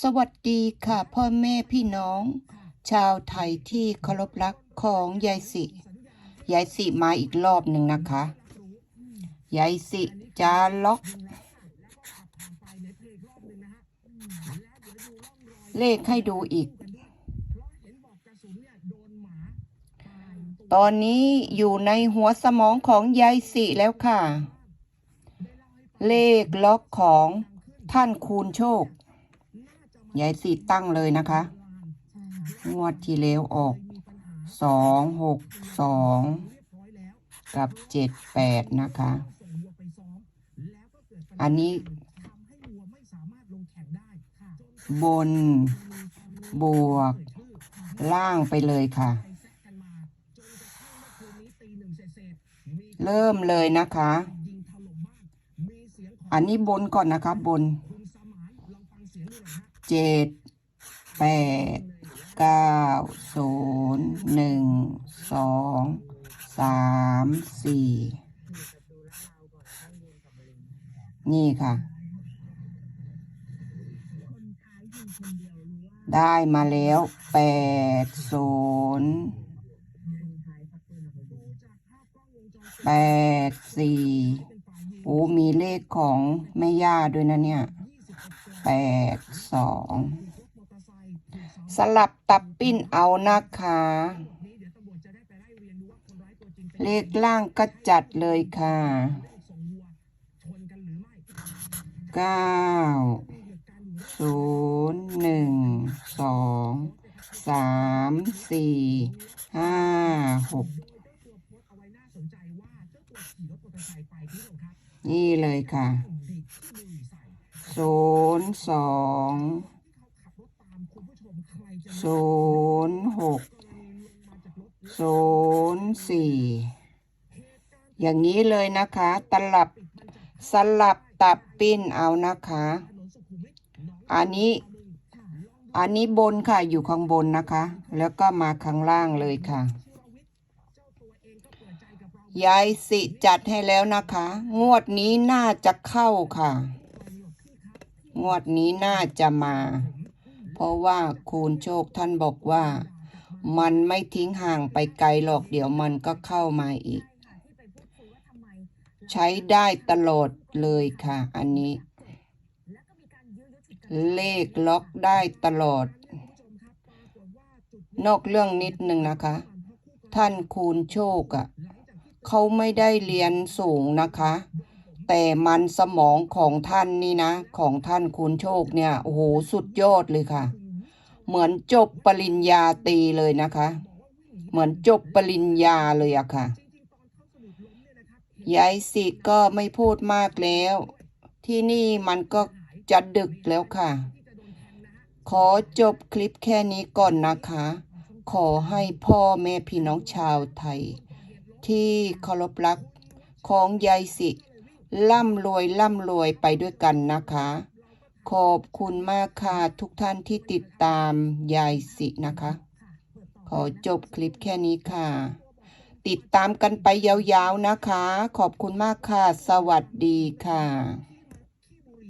สวัสดีค่ะพ่อแม่พี่น้อง ชาวไทยที่เคารพรักของยายสิยายสิมาอีกรอบหนึ่งนะคะ ยายสิจะล็อก เลขให้ดูอีก ตอนนี้อยู่ในหัวสมองของยายสิแล้วค่ะ เลขล็อกของท่านคูณโชค ยายสิตั้งเลยนะคะ งวดที่แล้วออกสองหกสองกับเจ็ดแปดนะคะ อันนี้บนบวกล่างไปเลยค่ะ เริ่มเลยนะคะ อันนี้บนก่อนนะคะบน เจ็ดแปดเก้าศูนย์หนึ่งสองสามสี่นี่ค่ะ ได้มาแล้วแปดศูนย์แปดสี่โอ้มีเลขของแม่ย่าด้วยนะเนี่ย แปดสองสลับตับปิ้นเอานะคะ เลขล่างก็จัดเลยค่ะเก้าศูนย์หนึ่งสองสามสี่ห้าหกนี่เลยค่ะ ศูนย์สองศูนย์หกศูนย์สี่อย่างนี้เลยนะคะ ตลับสลับตับปิ้นเอานะคะ อันนี้ อันนี้บนค่ะอยู่ข้างบนนะคะ แล้วก็มาข้างล่างเลยค่ะยายสิจัดให้แล้วนะคะ งวดนี้น่าจะเข้าค่ะ งวดนี้น่าจะมา เพราะว่าคูณโชคท่านบอกว่า มันไม่ทิ้งห่างไปไกลหรอกเดี๋ยวมันก็เข้ามาอีก ใช้ได้ตลอดเลยค่ะ อันนี้ เลขล็อกได้ตลอด นอกเรื่องนิดนึงนะคะ ท่านคูณโชคอะ่ะเขาไม่ได้เรียนสูงนะคะ แต่มันสมองของท่านนี่นะ ของท่านคูณโชคเนี่ยโอ้โหสุดยอดเลยค่ะ เหมือนจบปริญญาตรีเลยนะคะ เหมือนจบปริญญาเลยอะค่ะยายสิก็ไม่พูดมากแล้ว ที่นี่มันก็จะดึกแล้วค่ะ ขอจบคลิปแค่นี้ก่อนนะคะ ขอให้พ่อแม่พี่น้องชาวไทย ที่เคารพรักของยายสิ ร่ำรวยร่ำรวยไปด้วยกันนะคะ ขอบคุณมากค่ะ ทุกท่านที่ติดตามยายสินะคะ ขอจบคลิปแค่นี้ค่ะ ติดตามกันไปยาวๆนะคะ ขอบคุณมากค่ะ สวัสดีค่ะ